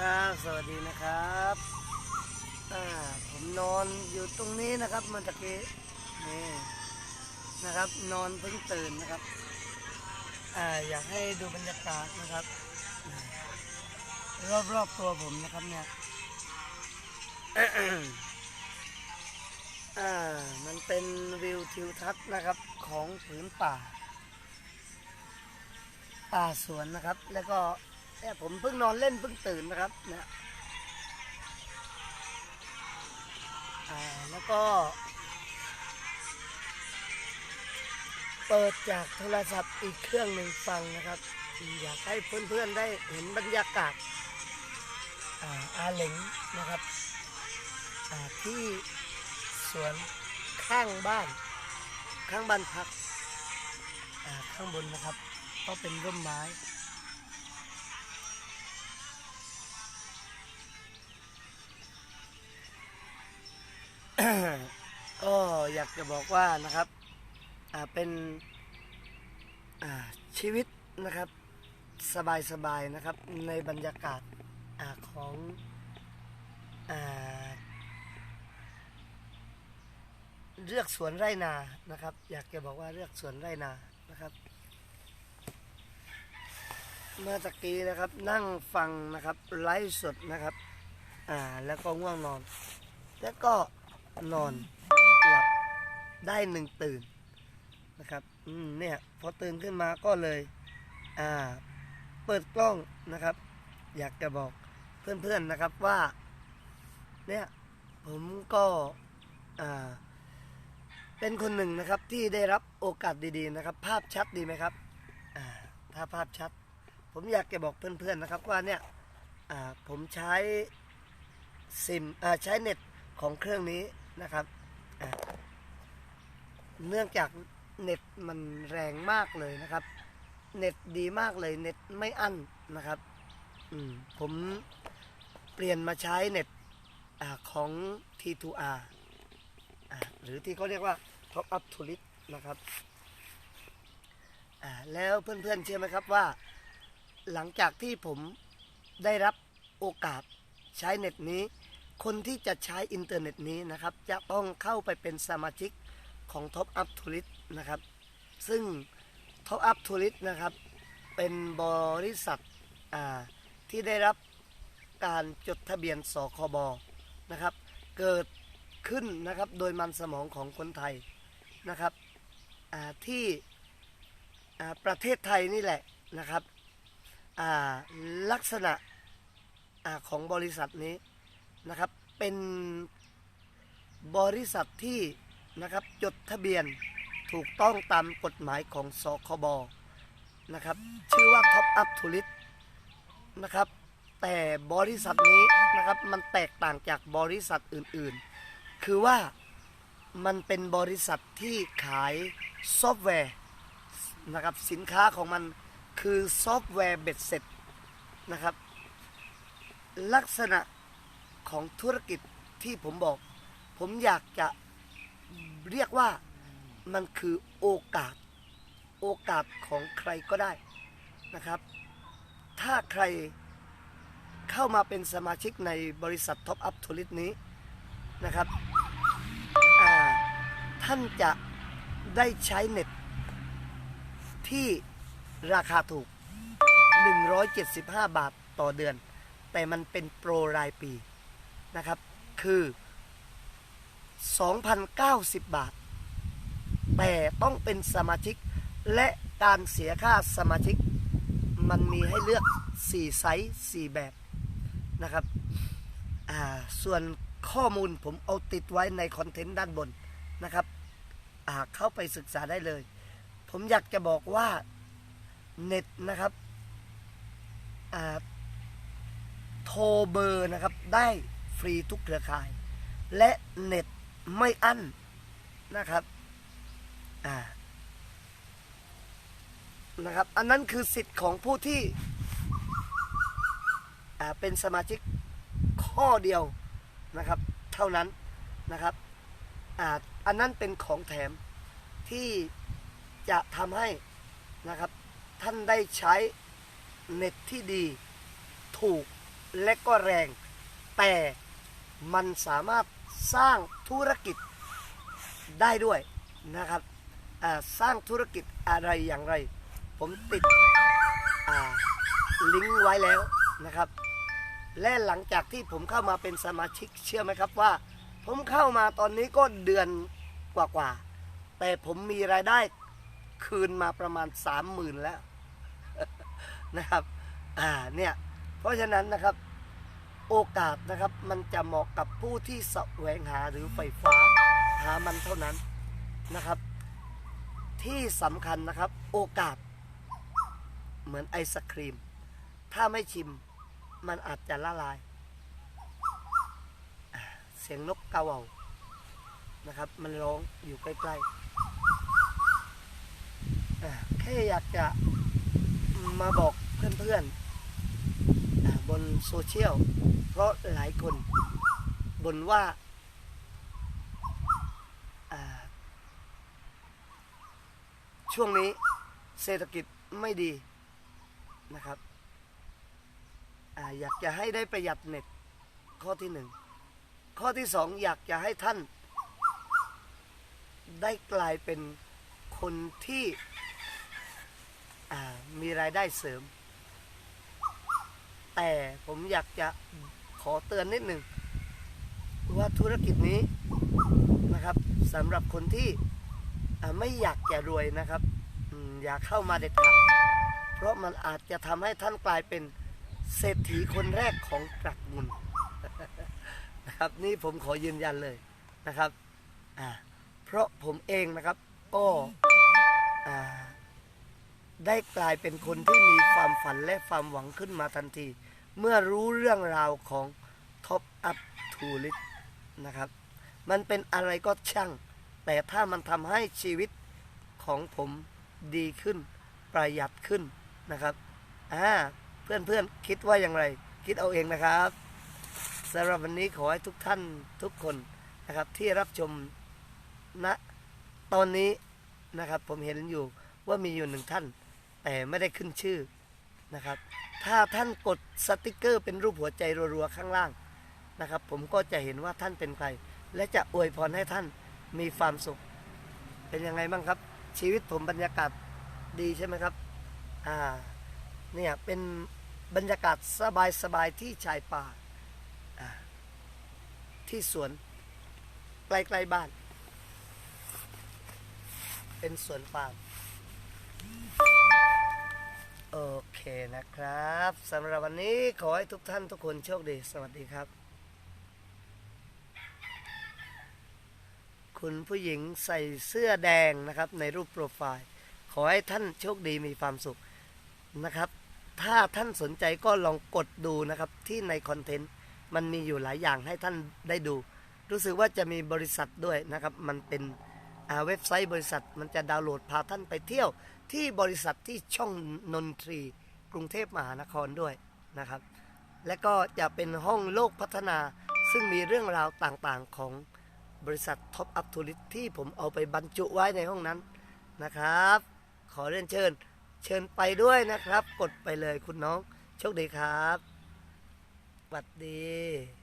ครับ สวัสดีนะครับผมนอนอยู่ตรงนี้นะครับเมื่อตะกี้นี่นะครับ นอนเพิ่งตื่นนะครับอ่าอยากให้ดูบรรยากาศนะครับรอบรอบๆตัวผมนะครับเนี่ยอ่ามันเป็นวิวทิวทัศน์นะครับของผืนป่า ป่าสวนนะครับแล้วก็ เนี่ยผมเพิ่งนอนเล่นเพิ่งตื่นนะครับเนี่ยอ่าแล้วก็ เปิดจากโทรศัพท์อีกเครื่องหนึ่งฟังนะครับ อยากให้เพื่อนๆได้เห็นบรรยากาศอาอาเหลงนะครับที่สวนข้างบ้าน ข้างบ้านพักข้างบนนะครับ ก็เป็นร่มไม้ ก็อยากจะบอกว่านะครับเป็นชีวิตนะครับสบายๆนะครับในบรรยากาศอของอเลือกสวนไร่นานะครับ อยากจะบอกว่าเลือกสวนไร่นานะครับเมื่อตะกี้นะครับนั่งฟังนะครับไลฟ์สดนะครับอ่าแล้วก็ง่วงนอน แล้วก็ นอนหลับได้หนึ่งตื่นนะครับอืมเนี่ยพอตื่นขึ้นมาก็เลยอ่าเปิดกล้องนะครับ อยากจะบอกเพื่อนๆนะครับว่าเนี่ยผมก็อ่าเป็นคนหนึ่งนะครับที่ได้รับโอกาสดีๆนะครับ ภาพชัดดีไหมครับอ่าถ้าภาพชัด ผมอยากจะบอกเพื่อนๆนะครับว่าเนี่ยอ่าผมใช้ซิมอ่าใช้เน็ตของเครื่องนี้ นะครับ เนื่องจากเน็ตมันแรงมากเลยนะครับ เน็ตดีมากเลยเน็ตไม่อั้นนะครับมผมเปลี่ยนมาใช้เน็ตอของ T2R อหรือที่เขาเรียกว่า Top Up to l i t นะครับแล้วเพื่อนๆเชื่อไหมครับว่า หลังจากที่ผมได้รับโอกาสใช้เน็ตนี้ คนที่จะใช้อินเทอร์เน็ตนี้นะครับ จะต้องเข้าไปเป็นสมาชิกของ Top Up t o u r i s t นะครับ ซึ่ง Top Up t o u r i s t นะครับ เป็นบริษัทที่ได้รับการจดทะเบียนสคบนะครับ เกิดขึ้นนะครับโดยมันสมองของคนไทยนะครับที่ประเทศไทยนี่แหละนะครับลักษณะอของบริษัทนี้ นะครับ เป็นบริษัทที่นะครับจดทะเบียนถูกต้องตามกฎหมายของสคบนะครับ ชื่อว่า Top Up t o u r i s t นะครับ แต่บริษัทนี้นะครับมันแตกต่างจากบริษัทอื่นๆ คือว่ามันเป็นบริษัทที่ขายซอฟต์แวร์นะครับสินค้าของมันคือซอฟต์แวร์เบ็ดเสร็จนะครับ ลักษณะ ของธุรกิจที่ผมบอก ผมอยากจะเรียกว่ามันคือโอกาส โอกาสของใครก็ได้นะครับ ถ้าใครเข้ามาเป็นสมาชิกในบริษัท Top Up t o u r i s t นี้นะครับท่านจะได้ใช้เน็ตที่ราคาถูก 175 บาทต่อเดือน แต่มันเป็นโปรรายปี นะครับ คือ 2,090 บาท แต่ต้องเป็นสมาชิก และการเสียค่าสมาชิก มันมีให้เลือก 4 ไซส์ 4 แบบนะครับ ส่วนข้อมูลผมเอาติดไว้ในคอนเทนต์ด้านบนนะครับ เข้าไปศึกษาได้เลย ผมอยากจะบอกว่าเน็ตนะครับโทรเบอร์นะครับได้ ฟรีทุกเครือข่าย และเน็ตไม่อั้นนะครับอ่านะครับ อันนั้นคือสิทธิ์ของผู้ที่อ่าเป็นสมาชิกข้อเดียวนะครับ เท่านั้นนะครับอ่าอันนั้นเป็นของแถมที่จะทำให้นะครับท่านได้ใช้เน็ตที่ดี ถูกและก็แรงแต่ มันสามารถสร้างธุรกิจได้ด้วยนะครับสร้างธุรกิจอะไรอย่างไร ผมติดลิงก์ไว้แล้วนะครับ และหลังจากที่ผมเข้ามาเป็นสมาชิกเชื่อไหมครับว่า ผมเข้ามาตอนนี้ก็เดือนกว่าๆแต่ผมมีรายได้คืนมาประมาณสามหมื่นแล้วนะครับอ่าเนี่ยเพราะฉะนั้นนะครับ โอกาสนะครับมันจะเหมาะกับผู้ที่แสวงหาหรือไฟฟ้าหามันเท่านั้นนะครับ ที่สำคัญนะครับโอกาส เหมือนไอศครีม ถ้าไม่ชิมมันอาจจะละลาย เสียงนกกาเหว่านะครับ มันร้องอยู่ใกล้ๆแค่อยากจะมาบอกเพื่อนๆบนโซเชียล เพราะหลายคนบ่นว่าช่วงนี้เศรษฐกิจไม่ดีนะครับออยากจะให้ได้ประหยัดเน็ตข้อที่หนึ่งข้อที่สองอยากจะให้ท่าน ได้กลายเป็นคนที่มีรายได้เสริม แต่ผมอยากจะ ขอเตือนนิดหนึ่งว่าธุรกิจนี้นะครับสำหรับคนที่ไม่อยากจะรวยนะครับอืมอย่าเข้ามาเด็ดขาดเพราะมันอาจจะทำให้ท่านกลายเป็นเศรษฐีคนแรกของตระกูลนะครับนี่ผมขอยืนยันเลยนะครับอ่าเพราะผมเองนะครับก็อ่าได้กลายเป็นคนที่มีความฝันและความหวังขึ้นมาทันที เมื่อรู้เรื่องราวของ Top Up to l i t นะครับ มันเป็นอะไรก็ช่าง แต่ถ้ามันทำให้ชีวิตของผมดีขึ้น ประหยัดขึ้นนะครับอ่าเพื่อนๆคิดว่าอย่างไร คิดเอาเองนะครับสำหรับวันนี้ขอให้ทุกท่านทุกคนนะครับที่รับชมณตอนนี้นะครับผมเห็นอยู่ว่ามีอยู่หนึ่งท่าน แต่ไม่ได้ขึ้นชื่อ นะครับ ถ้าท่านกดสติกเกอร์เป็นรูปหัวใจรัวๆข้างล่างนะครับ ผมก็จะเห็นว่าท่านเป็นใคร และจะอวยพรให้ท่านมีความสุข เป็นยังไงบ้างครับ ชีวิตผมบรรยากาศดีใช่ไหมครับอ่าเนี่ยเป็นบรรยากาศสบายๆที่ชายป่าที่สวนใกล้ๆบ้าน เป็นสวนปาล์ม นะครับสำหรับวันนี้ขอให้ทุกท่านทุกคนโชคดี สวัสดีครับ คุณผู้หญิงใส่เสื้อแดงนะครับ ในรูปโปรไฟล์ ขอให้ท่านโชคดีมีความสุขนะครับ ถ้าท่านสนใจก็ลองกดดูนะครับที่ในคอนเทนต์มันมีอยู่หลายอย่างให้ท่านได้ดู รู้สึกว่าจะมีบริษัทด้วยนะครับ มันเป็นเว็บไซต์บริษัทมันจะดาวน์โหลดพาท่านไปเที่ยวที่บริษัทที่ช่องนนทรี กรุงเทพมหานครด้วยนะครับ และก็จะเป็นห้องโลกพัฒนา ซึ่งมีเรื่องราวต่างๆของบริษัทท็อปอัพทูริสที่ผมเอาไปบรรจุไว้ในห้องนั้นนะครับ ขอเรียนเชิญ เชิญไปด้วยนะครับ กดไปเลยคุณน้อง โชคดีครับสวัสดี